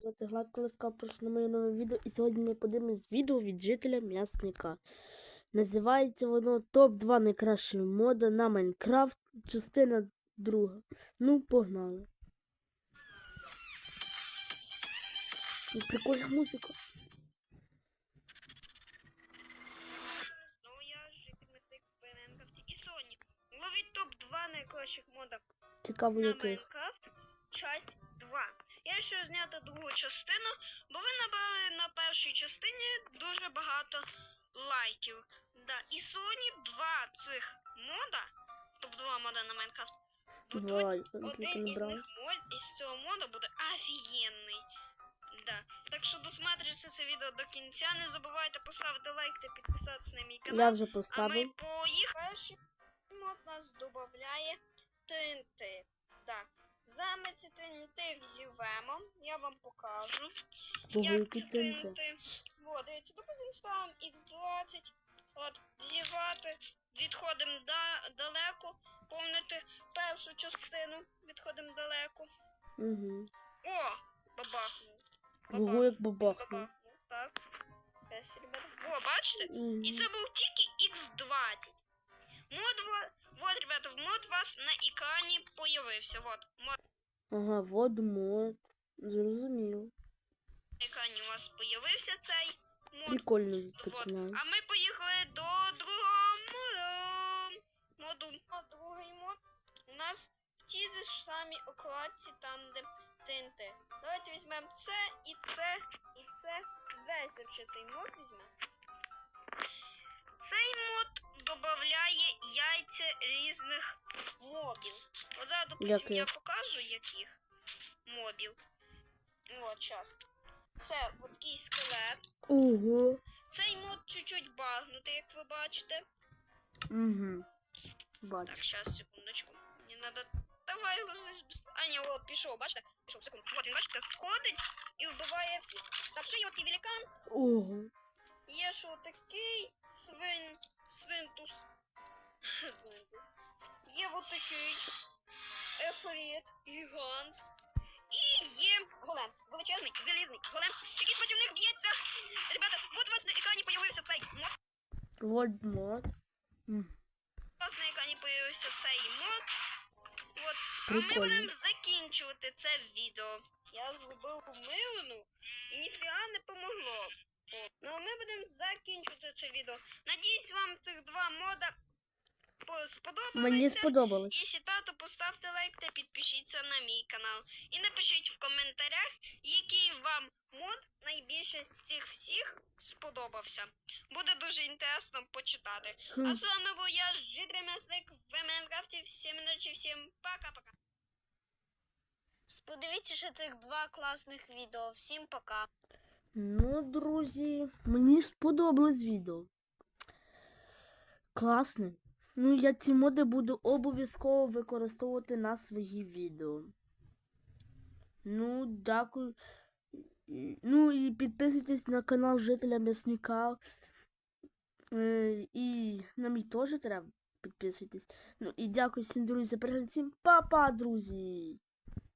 Звати Гладко Ласка, прошу на моє нове відео. І сьогодні ми подивимось відео від жителя м'ясника. Називається воно Топ-2 найкращої мода на Майнкрафт, частина друга. Ну, погнали. Ну, Прикольна музика. Знову я житель мистик Майнкрафті і Соні. Ловіть топ-2 найкращих модах Цікаво, на яких. Майнкрафт. Часть 2. Я ще зняти другу частину, бо ви набрали на першій частині дуже багато лайків. Да. І Соні два цих мода, топ-2 мода на Майнкрафт. будуть Один із них мод, із цього моду буде офігенний. Да. Так що досматривайте це відео до кінця. Не забувайте поставити лайк та підписатися на мій канал. Я вже А ми поставив. поїхали. Перший мод нас додає Я вам покажу. Великий ці тинце. Вот, дивіться, допустим, ставимо X20. От, взівати. Відходимо да, далеко. Помните першу частину. Відходимо далеко. Угу. О! Бабахнув. Ого, як бабахнув. Так. Ребята. О, бачите? Мгм. І це був тільки X20. Мод, вот, ребята, мод у вас на екрані появився. Вот, мод Ага, вот мод. Зрозумів. на екрані у вас появився цей мод. Прикольно Вот. починаю. А ми поїхали до другого моду. А другий мод у нас в тій ж самій окладці, там де ТНТ. Давайте візьмемо це і це, і це. Весь вообще цей мод візьмемо. Цей мод додає яйця різних мобів. От зараз, допустим, я покажу яких мобів. От, щас. Це такий скелет. Ого. Цей мод чуть-чуть багнутий, як ви бачите. Угу. Так, Бачу. сейчас, секундочку. Мені надо. Давай ложись без. А, ні, от пішов, бачите? Пішов, секунду. Вот він, бачите, ходить і вбиває всіх. Так, ще є от такий великан, Ого. є що такий свин. Свинтус. Свинтус. Є такий. Ефрит, гігант. Є голем. Величезний, залізний голем, який проти них б'ється. Ребята, от у вас на екрані появився цей мод. Вот мод. У вас на екрані появився цей мод. От. А ми Прикольно. будемо закінчувати це відео. Я зробив милину і ніфіга не помогло. Ну а ми будемо закінчувати це відео. Надіюсь, вам цих два мода по- сподобалися. Мені сподобалось. Якщо так, то поставте лайк та підпишіться на мій канал. Напишіть в коментарях, який вам мод найбільше з цих всіх сподобався. Буде дуже інтересно почитати. Хм. А з вами був я, Житрий Мясник в Майнкрафті. Всім ночі, всім пока-пока. Подивіться ще цих два класних відео. Всім пока. Ну, друзі, мені сподобалось відео. Класне. Ну, я ці моди буду обов'язково використовувати на свої відео. Ну, дякую. Ну і підписуйтесь на канал Жителя М'ясника. І на мій теж треба підписуйтесь. Ну і дякую всім, друзі, за перегляд. Всім па-па, друзі!